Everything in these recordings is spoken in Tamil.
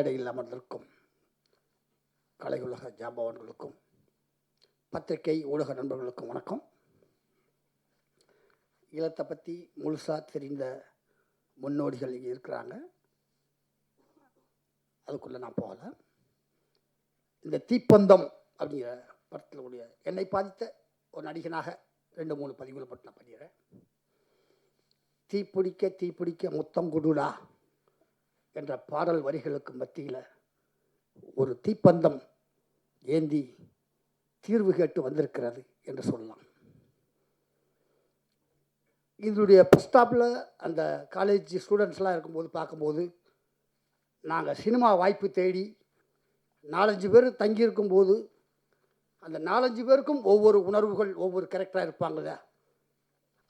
மேடையில் அமர்ந்திருக்கும் கலையுலக ஜாம்பவான்களுக்கும் பத்திரிகை ஊடக நண்பர்களுக்கும் வணக்கம். இலத்தை பற்றி முழுசாக தெரிந்த முன்னோடிகள் இங்கே இருக்கிறாங்க. அதுக்குள்ளே நான் போகல. இந்த தீப்பந்தம் அப்படிங்கிற படத்தில் உடைய என்னை பாதித்த ஒரு நடிகனாக ரெண்டு மூணு பதிவுகளை பற்றி நான் பண்ணிடுறேன். தீப்பிடிக்க தீப்பிடிக்க முத்தம் கொடுடா. என்ற பாடல் வரிகளுக்கு மத்தியில் ஒரு தீப்பந்தம் ஏந்தி தீர்வு கேட்டு வந்திருக்கிறது என்று சொல்லலாம். இதனுடைய பஸ் ஸ்டாப்பில் அந்த காலேஜ் ஸ்டூடெண்ட்ஸ்லாம் இருக்கும்போது பார்க்கும்போது நாங்கள் சினிமா வாய்ப்பு தேடி நாலஞ்சு பேர் தங்கியிருக்கும்போது அந்த நாலஞ்சு பேருக்கும் ஒவ்வொரு உணர்வுகள் ஒவ்வொரு கேரக்டராக இருப்பாங்கள்ல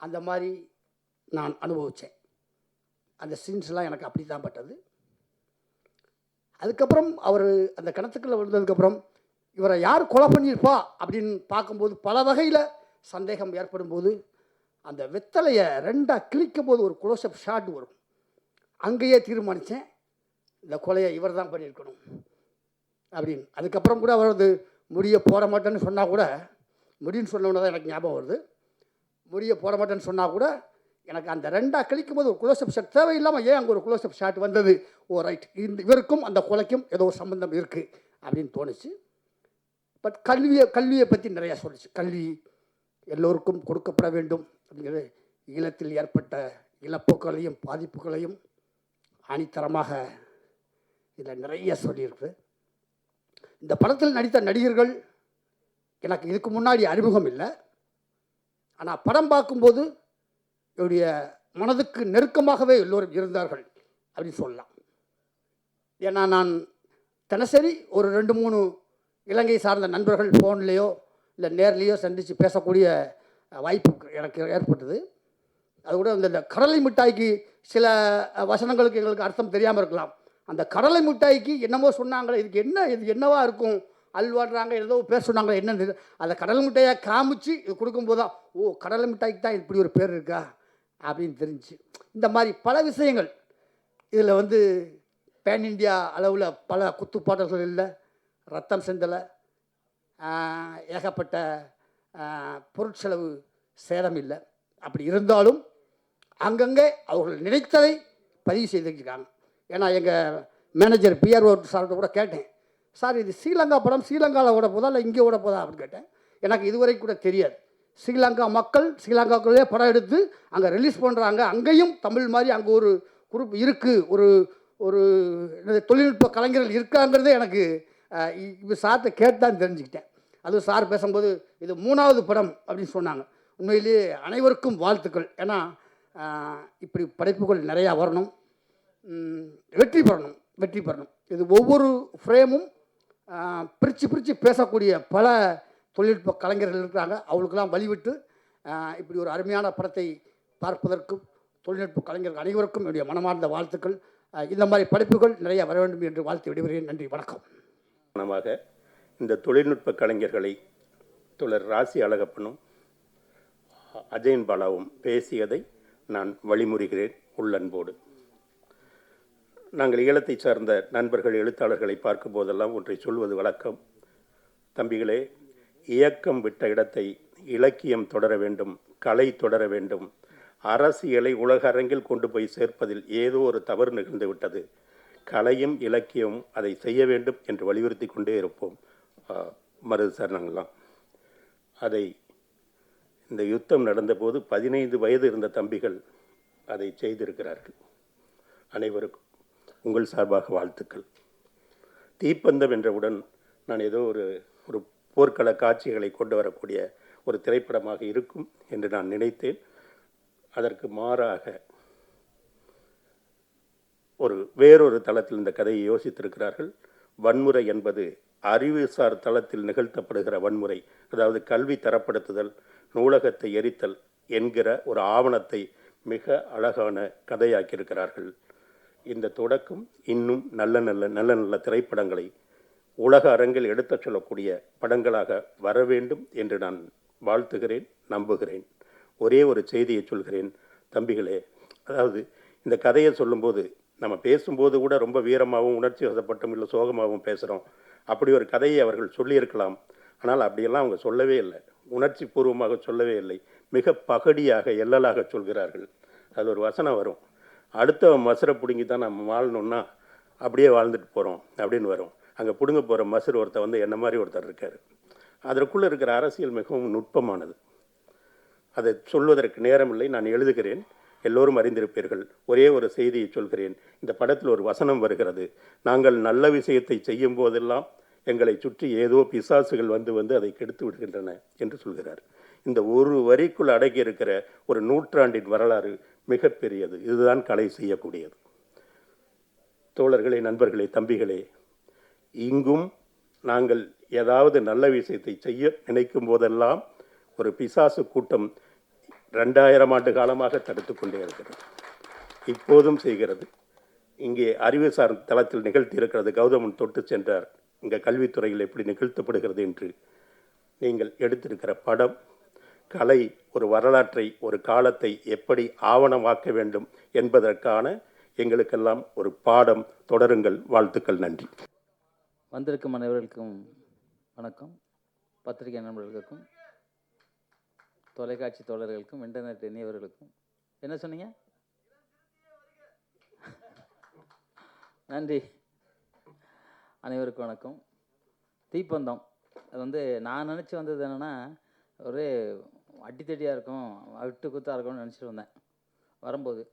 அந்த மாதிரி நான் அனுபவித்தேன் அந்த சீன்ஸ்லாம் எனக்கு அப்படி தான் பட்டது. அதுக்கப்புறம் அவர் அந்த கிணத்துக்குள்ளே விழுந்ததுக்கப்புறம் இவரை யார் கொலை பண்ணியிருப்பா? அப்படின்னு பார்க்கும்போது பல வகையில் சந்தேகம் ஏற்படும் போது அந்த வெத்தலையை ரெண்டாக கிழிக்கும் போது ஒரு க்ளோஸ்அப் ஷாட் வரும். அங்கேயே தீர்மானித்தேன் இந்த கொலையை இவர் தான் பண்ணியிருக்கணும். அப்படின்னு. அதுக்கப்புறம் கூட அவர் வந்து முடிய போட மாட்டேன்னு சொன்னால் கூட முடின்னு சொன்னோன்னு தான் எனக்கு ஞாபகம் வருது. முடிய போட மாட்டேன்னு சொன்னால் கூட எனக்கு அந்த ரெண்டாக கழிக்கும் போது ஒரு குளோசப் ஷாட் தேவையில்லாமல் ஏன் அங்கே ஒரு குளோசப் ஷாட் வந்தது? ஓ ரைட் இந்த இவருக்கும் அந்த கொலைக்கும் ஏதோ ஒரு சம்பந்தம் இருக்குது அப்படின்னு தோணுச்சு. பட் கல்வியை கல்வியை பற்றி நிறையா சொல்லுச்சு. கல்வி எல்லோருக்கும் கொடுக்கப்பட வேண்டும் அப்படிங்கிறது ஈழத்தில் ஏற்பட்ட இழப்புகளையும் பாதிப்புகளையும் அணித்தரமாக இதில் நிறைய சொல்லியிருக்கு. இந்த படத்தில் நடித்த நடிகர்கள் எனக்கு இதுக்கு முன்னாடி அறிமுகம் இல்லை. ஆனால் படம் பார்க்கும்போது என்னுடைய மனதுக்கு நெருக்கமாகவே எல்லோரும் இருந்தார்கள் அப்படின்னு சொல்லலாம். ஏன்னா நான் தினசரி ஒரு ரெண்டு மூணு இலங்கை சார்ந்த நண்பர்கள் ஃபோன்லேயோ இல்லை நேர்லேயோ சந்தித்து பேசக்கூடிய வாய்ப்பு எனக்கு ஏற்பட்டது. அது கூட இந்த கடலை மிட்டாய்க்கு சில வசனங்களுக்கு எங்களுக்கு அர்த்தம் தெரியாமல் இருக்கலாம். அந்த கடலை மிட்டாய்க்கு என்னமோ சொன்னாங்களே இதுக்கு என்ன இது என்னவா இருக்கும்? அல்வாடுறாங்க ஏதோ பேர் சொன்னாங்களே என்னன்னு அந்த கடலை மிட்டாயை காமிச்சு இது கொடுக்கும்போது தான் ஓ கடலை மிட்டாய்க்கு தான் இப்படி ஒரு பேர் இருக்கா? அப்படின்னு தெரிஞ்சு. இந்த மாதிரி பல விஷயங்கள். இதில் வந்து பேன் இண்டியா அளவில் பல குத்துப்பாடல்கள் இல்லை. ரத்தம் செந்தலை ஏகப்பட்ட பொருட்செலவு சேதம் இல்லை. அப்படி இருந்தாலும் அங்கங்கே அவர்கள் நினைத்ததை பதிவு செய்திருக்காங்க. ஏன்னா எங்கள் மேனேஜர் பிஆர்ஓ சார்கிட்ட கூட கேட்டேன். சார் இது ஸ்ரீலங்கா படம் ஸ்ரீலங்காவில் ஓட போதா இல்லை இங்கே ஓட போதா? அப்படின்னு கேட்டேன். எனக்கு இதுவரை கூட தெரியாது. ஸ்ரீலங்கா மக்கள் ஸ்ரீலங்காக்குள்ளே படம் எடுத்து அங்கே ரிலீஸ் பண்ணுறாங்க அங்கேயும் தமிழ் மாதிரி அங்கே ஒரு குரூப் இருக்குது ஒரு ஒரு தொழில்நுட்ப கலைஞர்கள் இருக்காங்கிறதே எனக்கு இப்போ சார்கிட்ட கேட்டு தான் தெரிஞ்சுக்கிட்டேன். அதுவும் சார் பேசும்போது இது மூணாவது படம் அப்படின்னு சொன்னாங்க. உண்மையிலேயே அனைவருக்கும் வாழ்த்துக்கள். ஏன்னா இப்படி படைப்புகள் நிறையா வரணும். வெற்றி பெறணும் வெற்றி பெறணும். இது ஒவ்வொரு ஃப்ரேமும் பிரித்து பிரித்து பேசக்கூடிய பல தொழில்நுட்ப கலைஞர்கள் இருக்கிறாங்க. அவளுக்கெல்லாம் வழிவிட்டு இப்படி ஒரு அருமையான படத்தை பார்ப்பதற்கும் தொழில்நுட்ப கலைஞர்கள் அனைவருக்கும் என்னுடைய மனமார்ந்த வாழ்த்துக்கள். இந்த மாதிரி படைப்புகள் நிறைய வர வேண்டும் என்று வாழ்த்து விடுகிறேன். நன்றி வணக்கம். காரணமாக இந்த தொழில்நுட்ப கலைஞர்களை தொடர் ராசி அழகப்பனும் அஜயன் பாலாவும் பேசியதை நான் வழிமுறுகிறேன் உள்ளன்போடு நாங்கள் ஈழத்தை சார்ந்த நண்பர்கள் எழுத்தாளர்களை பார்க்கும் போதெல்லாம் ஒன்றை சொல்வது வழக்கம். தம்பிகளே இயக்கம் விட்ட இடத்தை இலக்கியம் தொடர வேண்டும் கலை தொடர வேண்டும். அரசியலை உலக அரங்கில் கொண்டு போய் சேர்ப்பதில் ஏதோ ஒரு தவறு நிகழ்ந்து விட்டது. கலையும் இலக்கியமும் அதை செய்ய வேண்டும் என்று வலியுறுத்தி கொண்டே இருப்போம். மருது சார் அதை இந்த யுத்தம் நடந்தபோது பதினைந்து வயது இருந்த தம்பிகள் அதை செய்திருக்கிறார்கள். அனைவருக்கும் உங்கள் சார்பாக வாழ்த்துக்கள். தீப்பந்தம் என்றவுடன் நான் ஏதோ ஒரு ஒரு போர்க்கள காட்சிகளை கொண்டு வரக்கூடிய ஒரு திரைப்படமாக இருக்கும் என்று நான் நினைத்தேன். அதற்கு மாறாக ஒரு வேறொரு தளத்தில் இந்த கதையை யோசித்திருக்கிறார்கள். வன்முறை என்பது அறிவுசார் தளத்தில் நிகழ்த்தப்படுகிற வன்முறை அதாவது கல்வி தரப்படுத்துதல் நூலகத்தை எரித்தல் என்கிற ஒரு ஆவணத்தை மிக அழகான கதையாக்கியிருக்கிறார்கள். இந்த தொடக்கம் இன்னும் நல்ல நல்ல நல்ல நல்ல திரைப்படங்களை உலக அரங்கில் எடுத்துச் சொல்லக்கூடிய படங்களாக வர வேண்டும் என்று நான் வாழ்த்துகிறேன் நம்புகிறேன். ஒரே ஒரு செய்தியை சொல்கிறேன் தம்பிகளே. அதாவது இந்த கதையை சொல்லும்போது நம்ம பேசும்போது கூட ரொம்ப வீரமாகவும் உணர்ச்சி வசப்பட்டும் இல்லை சோகமாகவும் பேசுகிறோம் அப்படி ஒரு கதையை அவர்கள் சொல்லியிருக்கலாம். ஆனால் அப்படியெல்லாம் அவங்க சொல்லவே இல்லை. உணர்ச்சி பூர்வமாக சொல்லவே இல்லை. மிக பகடியாக எல்லலாக சொல்கிறார்கள். அது ஒரு வசனம் வரும். அடுத்த மசுரை பிடுங்கி தான் நம்ம வாழணுன்னா அப்படியே வாழ்ந்துட்டு போகிறோம் அப்படின்னு வரும். அங்கே பிடுங்க போகிற மசுர் ஒருத்தர் வந்து என்ன மாதிரி ஒருத்தர் இருக்கார். அதற்குள்ளே இருக்கிற அரசியல் மிகவும் நுட்பமானது. அதை சொல்வதற்கு நேரமில்லை நான் எழுதுகிறேன். எல்லோரும் அறிந்திருப்பீர்கள். ஒரே ஒரு செய்தியை சொல்கிறேன். இந்த படத்தில் ஒரு வசனம் வருகிறது. நாங்கள் நல்ல விஷயத்தை செய்யும் போதெல்லாம் எங்களை சுற்றி ஏதோ பிசாசுகள் வந்து வந்து அதை கெடுத்து விடுகின்றன என்று சொல்கிறார். இந்த ஒரு வரிக்குள் அடங்கி இருக்கிற ஒரு நூற்றாண்டின் வரலாறு மிகப்பெரியது. இதுதான் கலை செய்யக்கூடியது. தோழர்களே நண்பர்களே தம்பிகளே இங்கும் நாங்கள் ஏதாவது நல்ல விஷயத்தை செய்ய நினைக்கும் போதெல்லாம் ஒரு பிசாசு கூட்டம் ரெண்டாயிரம் ஆண்டு காலமாக தடுத்து கொண்டே இருக்கிறது. இப்போதும் செய்கிறது. இங்கே அறிவுசார் தளத்தில் நிகழ்த்தி இருக்கிறது கௌதமன் தொட்டு சென்றார். இங்கே கல்வித்துறையில் எப்படி நிகழ்த்தப்படுகிறது என்று நீங்கள் எடுத்திருக்கிற படம் கலை ஒரு வரலாற்றை ஒரு காலத்தை எப்படி ஆவணமாக்க வேண்டும் என்பதற்கான எங்களுக்கெல்லாம் ஒரு பாடம். தொடருங்கள். வாழ்த்துக்கள். நன்றி. வந்திருக்கும் அனைவர்களுக்கும் வணக்கம். பத்திரிகை நண்பர்களுக்கும் தொலைக்காட்சி தோழர்களுக்கும் இன்டர்நெட் இணையவர்களுக்கும். என்ன சொன்னீங்க? நன்றி. அனைவருக்கும் வணக்கம். தீப்பந்தம். அது வந்து நான் நினச்சி வந்தது என்னென்னா ஒரே அடித்தடியாக இருக்கும் விட்டு குத்தாக இருக்கும்னு நினச்சிட்டு வந்தேன். வரும்போது.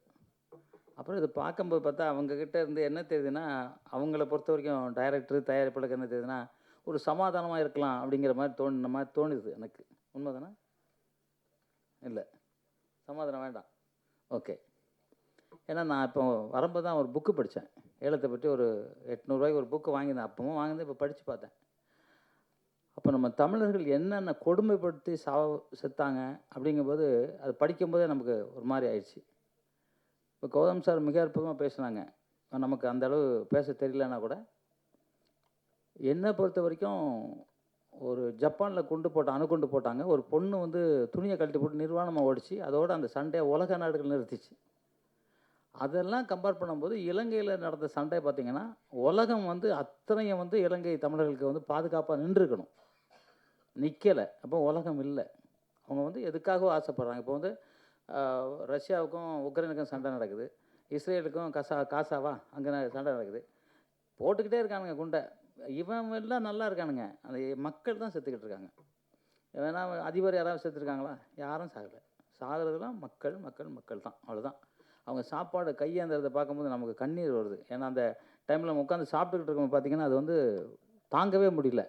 அப்புறம் இது பார்க்கும்போது பார்த்தா அவங்கக்கிட்ட இருந்து என்ன தெரியுதுன்னா அவங்கள பொறுத்த வரைக்கும் டைரக்டர் தயாரிப்பாளருக்கு என்ன தெரியுதுன்னா ஒரு சமாதானமாக இருக்கலாம் அப்படிங்கிற மாதிரி தோணுன மாதிரி தோணுது எனக்கு. உண்மைதானே? இல்லை. சமாதானம் வேண்டாம். ஓகே. ஏன்னா நான் இப்போ வரும்போது தான் ஒரு புக்கு படித்தேன். ஏலத்தை பற்றி ஒரு எட்நூறுரூவாய்க்கு ஒரு புக்கு வாங்கியிருந்தேன். அப்பவும் வாங்கினது இப்போ படித்து பார்த்தேன். அப்போ நம்ம தமிழர்கள் என்னென்ன கொடுமைப்படுத்தி சாவ செத்தாங்க அப்படிங்கும்போது அது படிக்கும்போதே நமக்கு ஒரு மாதிரி ஆயிடுச்சு. இப்போ கௌதம் சார் மிக அற்புதமாக பேசுனாங்க. நமக்கு அந்த அளவு பேச தெரியலன்னா கூட. என்னை பொறுத்த வரைக்கும் ஒரு ஜப்பானில் குண்டு போட்ட அணுகுண்டு போட்டாங்க. ஒரு பொண்ணு வந்து துணியை கழட்டி போட்டு நிர்வாணமாக ஓடிச்சு. அதோட அந்த சண்டையை உலக நாடுகள் நிறுத்திச்சு. அதெல்லாம் கம்பேர் பண்ணும்போது இலங்கையில் நடந்த சண்டை பார்த்திங்கன்னா உலகம் வந்து அத்தனையும் வந்து இலங்கை தமிழர்களுக்கு வந்து பாதுகாப்பாக நின்றுருக்கணும் நிற்கலை அப்போ உலகம் இல்லை. அவங்க வந்து எதுக்காகவும் ஆசைப்பட்றாங்க. இப்போ வந்து ரஷ்யாவுக்கும் உக்ரைனுக்கும் சண்டை நடக்குது. இஸ்ரேலுக்கும் கசா காசாவா அங்கே சண்டை நடக்குது. போட்டுக்கிட்டே இருக்கானுங்க குண்டை. இவன் எல்லாம் நல்லா இருக்கானுங்க. அந்த மக்கள் தான் செத்துக்கிட்டு இருக்காங்க. வேணால் அதிபர் யாராவது செத்துருக்காங்களா? யாரும் சாகலை. சாகிறதுலாம் மக்கள் மக்கள் மக்கள் தான். அவ்வளோதான் அவங்க சாப்பாடு கையேந்திரத்தை பார்க்கும்போது நமக்கு கண்ணீர் வருது. ஏன்னா அந்த டைமில் நம்ம உட்காந்து சாப்பிட்டுக்கிட்டு இருக்கோம் பார்த்தீங்கன்னா அது வந்து தாங்கவே முடியல.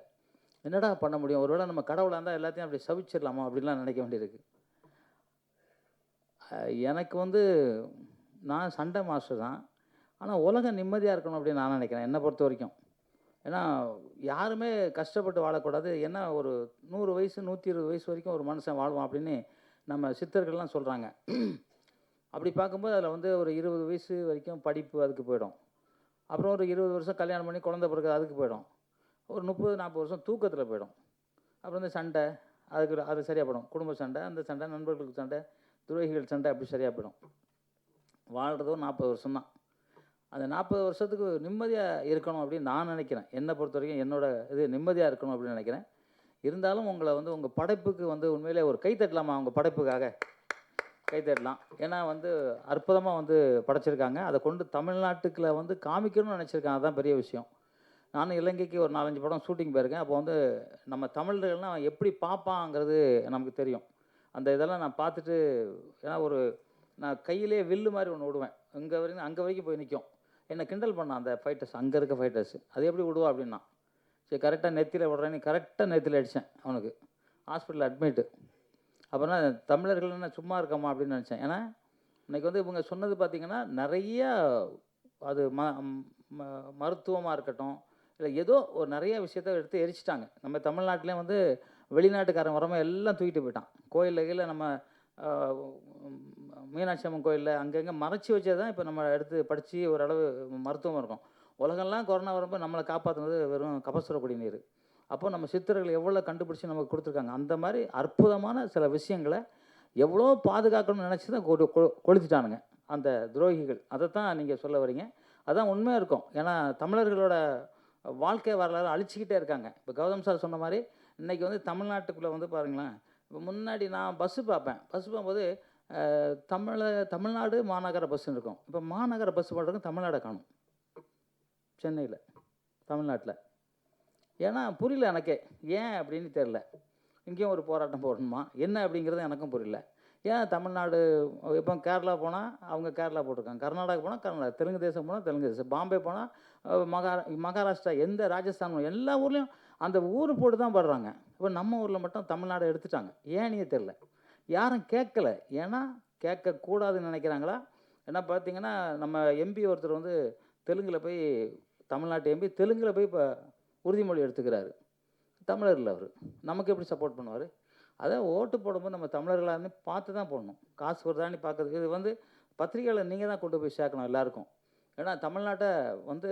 என்னடா பண்ண முடியும்? ஒருவேளை நம்ம கடவுளாக இருந்தால் எல்லாத்தையும் அப்படி சவிச்சிடலாமா? அப்படின்லாம் நினைக்க வேண்டியிருக்கு. எனக்கு வந்து நான் சண்டை மாஸ்டர் தான். ஆனால் உலகம் நிம்மதியாக இருக்கணும் அப்படின்னு நான் நினைக்கிறேன் என்னை பொறுத்த வரைக்கும். ஏன்னா யாருமே கஷ்டப்பட்டு வாழக்கூடாது. என்ன ஒரு நூறு வயசு நூற்றி இருபது வயசு வரைக்கும் ஒரு மனுஷன் வாழ்வான் அப்படின்னு நம்ம சித்தர்கள்லாம் சொல்கிறாங்க அப்படி பார்க்கும்போது அதில் வந்து ஒரு இருபது வயசு வரைக்கும் படிப்பு அதுக்கு போயிடும். அப்புறம் ஒரு இருபது வருஷம் கல்யாணம் பண்ணி குழந்தை பிறகு அதுக்கு போயிடும். ஒரு முப்பது நாற்பது வருஷம் தூக்கத்தில் போயிடும். அப்புறம் இந்த சண்டை அதுக்கு அது சரியாகப்படும் குடும்ப சண்டை அந்த சண்டை நண்பர்களுக்கு சண்டை துரோகிகள் சண்டை அப்படி சரியாக போயிடும். வாழ்கிறதும் நாற்பது வருஷம்தான். அந்த நாற்பது வருஷத்துக்கு நிம்மதியாக இருக்கணும் அப்படின்னு நான் நினைக்கிறேன். என்னை பொறுத்த வரைக்கும் என்னோடய இது நிம்மதியாக இருக்கணும் அப்படின்னு நினைக்கிறேன். இருந்தாலும் உங்களை வந்து உங்கள் படைப்புக்கு வந்து உண்மையிலே ஒரு கை தட்டலாமா உங்கள் படைப்புக்காக? கை தட்டலாம். ஏன்னா வந்து அற்புதமாக வந்து படைச்சிருக்காங்க. அதை கொண்டு தமிழ்நாட்டுக்குள்ள வந்து காமிக்கணும்னு நினச்சிருக்காங்க அதுதான் பெரிய விஷயம். நானும் இலங்கைக்கு ஒரு நாலஞ்சு படம் ஷூட்டிங் போயிருக்கேன். அப்போ வந்து நம்ம தமிழர்கள்லாம் எப்படி பார்ப்பாங்கிறது நமக்கு தெரியும். அந்த இதெல்லாம் நான் பார்த்துட்டு ஏன்னா ஒரு நான் கையிலே வில்லு மாதிரி ஒன்று விடுவேன். இங்கே வரைக்கும் அங்கே வரைக்கும் போய் நிற்கும் என்னை கிண்டல் பண்ணான் அந்த ஃபைட்டர்ஸ் அங்கே இருக்க ஃபைட்டர்ஸ் அது எப்படி விடுவா அப்படின்னா சரி கரெக்டாக நெத்தியில் விடுறேன்னு கரெக்டாக நெத்தியில் அடித்தேன் அவனுக்கு. ஹாஸ்பிட்டலில் அட்மிட்டு அப்புறம் தமிழர்கள் என்ன சும்மா இருக்கமா அப்படின்னு நினச்சேன். ஏன்னா இன்றைக்கி வந்து இவங்க சொன்னது பார்த்திங்கன்னா நிறைய அது ம ம- மருத்துவமாக இருக்கட்டும் இல்லை ஏதோ ஒரு நிறைய விஷயத்த எடுத்து எரிச்சிட்டாங்க. நம்ம தமிழ்நாட்டிலே வந்து வெளிநாட்டுக்காரன் வரமா எல்லாம் தூக்கிட்டு போயிட்டான். கோயிலில் கீழே நம்ம மீனாட்சி அம்மன் கோயிலில் அங்கங்கே மறைச்சி வச்சது தான் இப்போ நம்ம எடுத்து படித்து ஓரளவு மருத்துவம் இருக்கும். உலகம்லாம் கொரோனா வரும்போது நம்மளை காப்பாற்றுனது வெறும் கபசுர குடிநீர் அப்போ நம்ம சித்தர்கள் எவ்வளோ கண்டுபிடிச்சி நமக்கு கொடுத்துருக்காங்க. அந்த மாதிரி அற்புதமான சில விஷயங்களை எவ்வளோ பாதுகாக்கணும்னு நினச்சி தான் கொடு கொ- கொளுத்திட்டானுங்க அந்த துரோகிகள். அதை தான் நீங்கள் சொல்ல வரீங்க. அதான் உண்மையாக இருக்கும். ஏன்னா தமிழர்களோட வாழ்க்கை வரலாறு அழிச்சிக்கிட்டே இருக்காங்க. இப்போ கௌதம் சார் சொன்ன மாதிரி இன்றைக்கி வந்து தமிழ்நாட்டுக்குள்ளே வந்து பாருங்களேன் இப்போ முன்னாடி நான் பஸ்ஸு பார்ப்பேன். பஸ் பார்க்கும்போது தமிழ தமிழ்நாடு மாநகர பஸ்ஸுன்னு இருக்கும். இப்போ மாநகர பஸ் போடுறதுக்கு தமிழ்நாடை காணும். சென்னையில் தமிழ்நாட்டில். ஏன்னா புரியல எனக்கே. ஏன் அப்படின்னு தெரில இங்கேயும் ஒரு போராட்டம் போடணுமா? என்ன அப்படிங்கிறது எனக்கும் புரியல. ஏன் தமிழ்நாடு இப்போ கேரளா போனால் அவங்க கேரளா போட்டிருக்காங்க. கர்நாடகா போனால் கர்நாடகா தெலுங்கு தேசம் போனால் தெலுங்கு தேசம். பாம்பே போனால் மகா மகாராஷ்டிரா எந்த ராஜஸ்தான் எல்லா ஊர்லேயும் அந்த ஊர் போட்டு தான் பாடுறாங்க இப்போ நம்ம ஊரில் மட்டும் தமிழ்நாடு எடுத்துட்டாங்க. ஏன்னே தெரில யாரும் கேட்கல. ஏன்னா கேட்கக்கூடாதுன்னு நினைக்கிறாங்களா? ஏன்னா பார்த்தீங்கன்னா நம்ம எம்பி ஒருத்தர் வந்து தெலுங்கில் போய் தமிழ்நாட்டு எம்பி தெலுங்கில் போய் இப்போ உறுதிமொழி எடுத்துக்கிறாரு. தமிழரில் அவர். நமக்கு எப்படி சப்போர்ட் பண்ணுவார்? அதான் ஓட்டு போடும்போது நம்ம தமிழர்களாக இருந்து பார்த்து தான் போடணும். காசு வருதான்னு பார்க்கறதுக்கு. இது வந்து பத்திரிகையில் நீங்கள் தான் கொண்டு போய் சேர்க்கணும் எல்லாருக்கும். ஏன்னா தமிழ்நாட்டை வந்து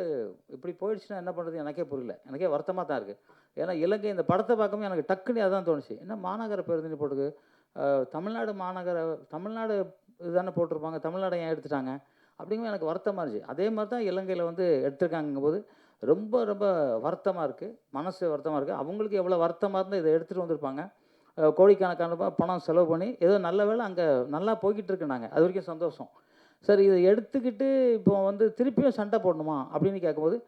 இப்படி போயிடுச்சுன்னா என்ன பண்ணுறது எனக்கே புரியல. எனக்கே வருத்தமாக தான் இருக்குது ஏன்னா இலங்கை இந்த படத்தை பார்க்கும்போது எனக்கு டக்குன்னு அதான் தோணுச்சு. என்ன மாநகர பேருந்து போட்டுக்கு தமிழ்நாடு மாநகர தமிழ்நாடு இதுதானே போட்டிருப்பாங்க? தமிழ்நாடு ஏன் எடுத்துட்டாங்க? அப்படிங்கும்போது எனக்கு வருத்தமாக இருந்துச்சு. அதே மாதிரி தான் இலங்கையில் வந்து எடுத்திருக்காங்கும்போது ரொம்ப ரொம்ப வருத்தமாக இருக்குது மனசு வருத்தமாக இருக்குது அவங்களுக்கு எவ்வளோ வருத்தமாக இருந்தால் இதை எடுத்துகிட்டு வந்திருப்பாங்க. கோடிக்கணக்கான பணம் செலவு பண்ணி ஏதோ நல்ல வேளை அங்கே நல்லா போய்கிட்டு இருக்குனாங்க அது வரைக்கும் சந்தோஷம். சரி இதை எடுத்துக்கிட்டு இப்போ வந்து திருப்பியும் சண்டை போடணுமா? அப்படின்னு கேட்கும்போது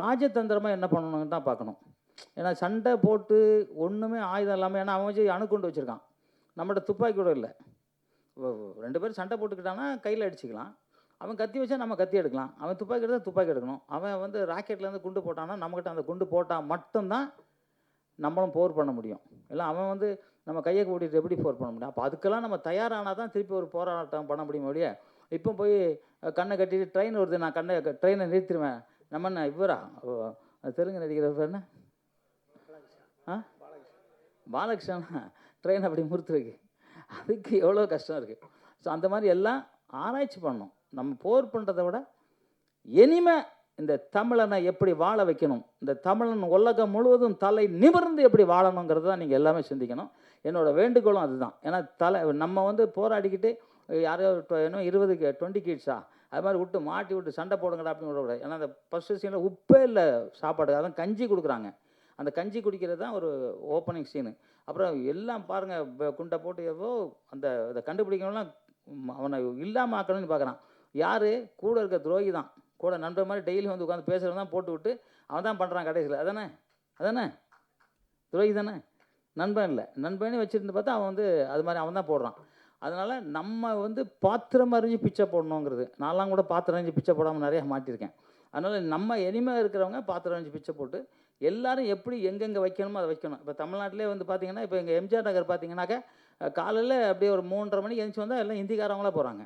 ராஜதந்திரமாக என்ன பண்ணணும்னு தான் பார்க்கணும். ஏன்னா சண்டை போட்டு ஒன்றுமே ஆயுதம் இல்லாமல் ஏன்னா அவன் வச்சு அணுகுண்டு வச்சுருக்கான். நம்மகிட்ட துப்பாக்கி கூட இல்லை. ரெண்டு பேரும் சண்டை போட்டுக்கிட்டான்னா கையில் அடிச்சுக்கலாம். அவன் கத்தி வச்சா நம்ம கத்தி எடுக்கலாம். அவன் துப்பாக்கி எடுத்தால் துப்பாக்கி எடுக்கணும். அவன் வந்து ராக்கெட்லேருந்து குண்டு போட்டான்னா நம்மக்கிட்ட அந்த குண்டு போட்டால் மட்டும்தான் நம்மளும் போர் பண்ண முடியும். இல்லை அவன் வந்து நம்ம கையை கூட்டிட்டு எப்படி போர் பண்ண முடியும்? அப்போ அதுக்கெல்லாம் நம்ம தயாரானால் தான் திருப்பி ஒரு போராட்டம் பண்ண முடியும் ஒழிய இப்போ போய் கண்ணை கட்டிட்டு ட்ரெயின் வருது நான் கண்ணை ட்ரெயினை நிறுத்திடுவேன் நம்ம என்ன இவரா? தெலுங்கு நடிக்கிற பேர் என்ன? ஆ? பாலகிருஷ்ணனா. ட்ரெயின் அப்படி முறுத்துருக்கு. அதுக்கு எவ்வளோ கஷ்டம் இருக்குது ஸோ அந்த மாதிரி எல்லாம் ஆராய்ச்சி பண்ணணும். நம்ம போர் பண்ணுறதை விட இனிமே இந்த தமிழனை எப்படி வாழ வைக்கணும்? இந்த தமிழன் உலகம் முழுவதும் தலை நிமிர்ந்து எப்படி வாழணுங்கிறது தான் நீங்கள் எல்லாமே சிந்திக்கணும். என்னோட வேண்டுகோளும் அதுதான். ஏன்னா தலை நம்ம வந்து போராடிக்கிட்டு யாரோ இப்போ இன்னும் இருபது டுவெண்ட்டி கிட்ஸா அது மாதிரி விட்டு மாட்டி விட்டு சண்டை போடுங்கடா அப்படின்னு விடக்கூடாது ஏன்னா அந்த ஃபஸ்ட்டு சீனில் உப்பே இல்லை சாப்பாடு அதான் கஞ்சி கொடுக்குறாங்க. அந்த கஞ்சி குடிக்கிறது தான் ஒரு ஓப்பனிங் சீனு அப்புறம் எல்லாம் பாருங்கள் குண்டை போட்டு எவ்வளோ அந்த இதை கண்டுபிடிக்கணும்லாம் அவனை இல்லாமல் ஆக்கணும்னு பார்க்குறான். யார்? கூட இருக்க துரோகி தான். கூட நண்பர் மாதிரி டெய்லி வந்து உட்காந்து பேசுகிறவன் தான் போட்டு விட்டு அவன் தான் பண்ணுறான் கடைசியில். அதானே? அதானே? துரோகி தானே நண்பன் இல்லை. நண்பனே வச்சுருந்து பார்த்தா அவன் வந்து அது மாதிரி அவன் தான் போடுறான். அதனால் நம்ம வந்து பாத்திரம் அறிஞ்சு பிச்சை போடணுங்கிறது. நான்லாம் கூட பாத்திரம் அறிஞ்சு பிச்சை போடாமல் நிறைய மாட்டியிருக்கேன். அதனால் நம்ம இனிமேல் இருக்கிறவங்க பாத்திரம் அறிஞ்சு பிச்சை போட்டு எல்லாரும் எப்படி எங்கெங்கே வைக்கணுமோ அதை வைக்கணும். இப்போ தமிழ்நாட்டிலே வந்து பார்த்தீங்கன்னா இப்போ எங்கள் எம்ஜிஆர் நகர் பார்த்தீங்கன்னாக்கா காலையில் அப்படியே ஒரு மூன்றரை மணிக்கு எழுந்துச்சி வந்தால் எல்லாம் ஹிந்திக்காரவங்களாக போகிறாங்க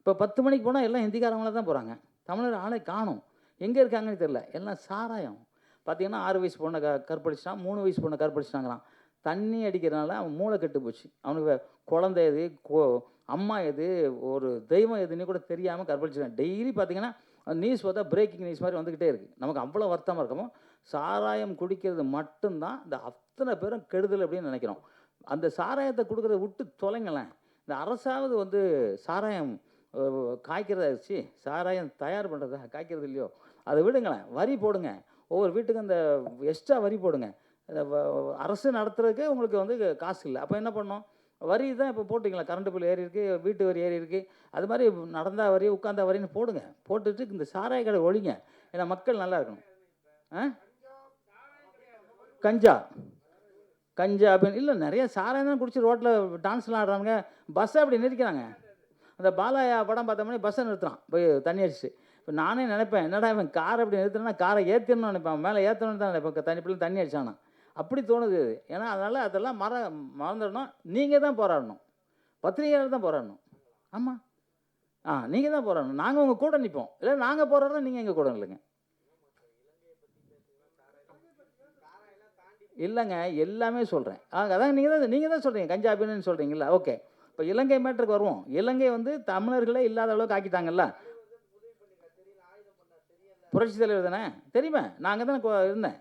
இப்போ பத்து மணிக்கு போனால் எல்லாம் ஹிந்திக்காரவங்களாக தான் போகிறாங்க தமிழர் ஆளே காணும். எங்கே இருக்காங்கன்னு தெரில எல்லாம் சாராயம். பார்த்தீங்கன்னா ஆறு வயசு பொண்ணை க கற்பழிச்சிட்டான் மூணு வயசு பொண்ணை கற்பழிச்சிட்டாங்கிறான் தண்ணி அடிக்கிறனால அவன் மூளை கெட்டு போச்சு. அவனுக்கு குழந்தை எது கோ- அம்மா எது ஒரு தெய்வம் எதுன்னு கூட தெரியாமல் கற்பழிச்சிருக்கான். டெய்லி பார்த்தீங்கன்னா நியூஸ் பார்த்தா பிரேக்கிங் நியூஸ் மாதிரி வந்துக்கிட்டே இருக்குது நமக்கு அவ்வளோ வருத்தமாக இருக்கமோ? சாராயம் குடிக்கிறது மட்டும்தான் இந்த அத்தனை பேரும் கெடுதல் அப்படின்னு நினைக்கிறோம். அந்த சாராயத்தை கொடுக்குறத விட்டு தொலைங்களேன். இந்த அரசாவது வந்து சாராயம் அஹ், காய்க்கிறத சாராயம் தயார் பண்ணுறதா காய்க்கிறது இல்லையோ அதை விடுங்களேன் வரி போடுங்க. ஒவ்வொரு வீட்டுக்கும் அந்த எக்ஸ்ட்ரா வரி போடுங்க. அரசு நடத்துறதுக்கே உங்களுக்கு வந்து காசு இல்லை. அப்போ என்ன பண்ணோம் வரி தான் இப்போ போட்டிங்களா? கரண்ட் பில் ஏறி இருக்கு வீட்டு வரி ஏறி இருக்கு. அது மாதிரி நடந்தா வரி உட்காந்தா வரின்னு போடுங்க. போட்டுட்டு இந்த சாராய கடை ஒழிங்க. ஏன்னா மக்கள் நல்லா இருக்கணும். ஆ? கஞ்சா. கஞ்சா அப்படின்னு இல்லை நிறைய சாராயம் தான் குடிச்சு ரோட்டில் டான்ஸ்லாம் ஆடுறாங்க பஸ்ஸை அப்படி நிறுத்திக்கிறாங்க. அந்த பாலாயா படம் பார்த்தோம்னே பஸ்ஸை நிறுத்துறான். போய் தண்ணி அடிச்சு இப்போ நானே நினைப்பேன் என்னடா இவன் காரை அப்படி நிறுத்தினா காரை ஏற்றணும்னு நினைப்பேன். மேலே ஏற்றணும்னு தான் நினைப்பேன். தண்ணி பிள்ளை தண்ணி அடிச்சானா? அப்படி தோணுது ஏன்னா அதனால் அதெல்லாம் மற மறந்துடணும். நீங்கள் தான் போராடணும். பத்திரிகையாளர் தான் போராடணும். ஆமாம் ஆ நீங்கள் தான் போராடணும். நாங்கள் உங்கள் கூட நிற்போம் இல்லை நாங்கள் போராடுறோம் நீங்கள் எங்கள் கூட இல்லைங்க. இல்லைங்க எல்லாமே சொல்கிறேன் அதான் நீங்கள் தான் நீங்கள் தான் சொல்கிறீங்க கஞ்சா அப்படின்னு சொல்கிறீங்களா ஓகே. இப்போ இலங்கை மேட்டருக்கு வருவோம். இலங்கை வந்து தமிழர்களே இல்லாத அளவுக்கு ஆக்கிட்டாங்கல்ல? புரட்சி தலைவர் தானே? தெரியுமா? நாங்கள் தானே இருந்தேன்.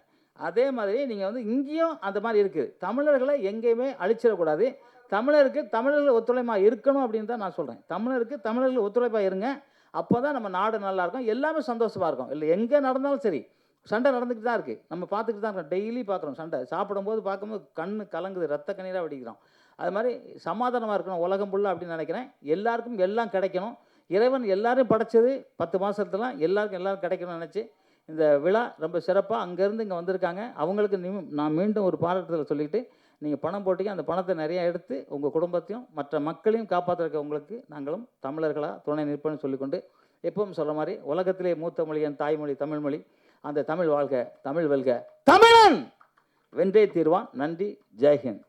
அதே மாதிரி நீங்கள் வந்து இங்கேயும் அந்த மாதிரி இருக்குது தமிழர்களை எங்கேயுமே அழிச்சிடக்கூடாது. தமிழருக்கு தமிழர்கள் ஒத்துழைப்பாக இருக்கணும் அப்படின்னு தான் நான் சொல்கிறேன் தமிழருக்கு தமிழர்கள் ஒத்துழைப்பாக இருங்க. அப்போ தான் நம்ம நாடு நல்லா இருக்கும். எல்லாமே சந்தோஷமாக இருக்கும். இல்லை எங்கே நடந்தாலும் சரி. சண்டை நடந்துக்கிட்டு தான் இருக்குது நம்ம பார்த்துக்கிட்டு தான் இருக்கோம். டெய்லி பார்க்குறோம் சண்டை. சாப்பிடும்போது பார்க்கும்போது கண் கலங்குது. ரத்த கண்ணீராக வடிக்கிறோம். அது மாதிரி சமாதானமாக இருக்கணும் உலகம் ஃபுல்லாக அப்படின்னு நினைக்கிறேன். எல்லாருக்கும் எல்லாம் கிடைக்கணும். இறைவன் எல்லாரும் படைச்சது பத்து மாதத்துலாம் எல்லாருக்கும் எல்லாரும் கிடைக்கணும்னு நினச்சி இந்த விழா ரொம்ப சிறப்பாக அங்கேருந்து இங்கே வந்திருக்காங்க. அவங்களுக்கு நான் மீண்டும் ஒரு பாராட்டுதல் சொல்லிட்டு நீங்கள் பணம் போட்டீங்க அந்த பணத்தை நிறையா எடுத்து உங்கள் குடும்பத்தையும் மற்ற மக்களையும் காப்பாற்றுறக்க உங்களுக்கு நாங்களும் தமிழர்களாக துணை நிற்போம்னு சொல்லிக்கொண்டு எப்பவும் சொல்கிற மாதிரி உலகத்திலே மூத்த மொழி என் தாய்மொழி தமிழ் மொழி அந்த தமிழ் வாழ்க தமிழ் வெல்க. தமிழன்! வென்றே தீர்வான். நன்றி. ஜெய்ஹிந்த்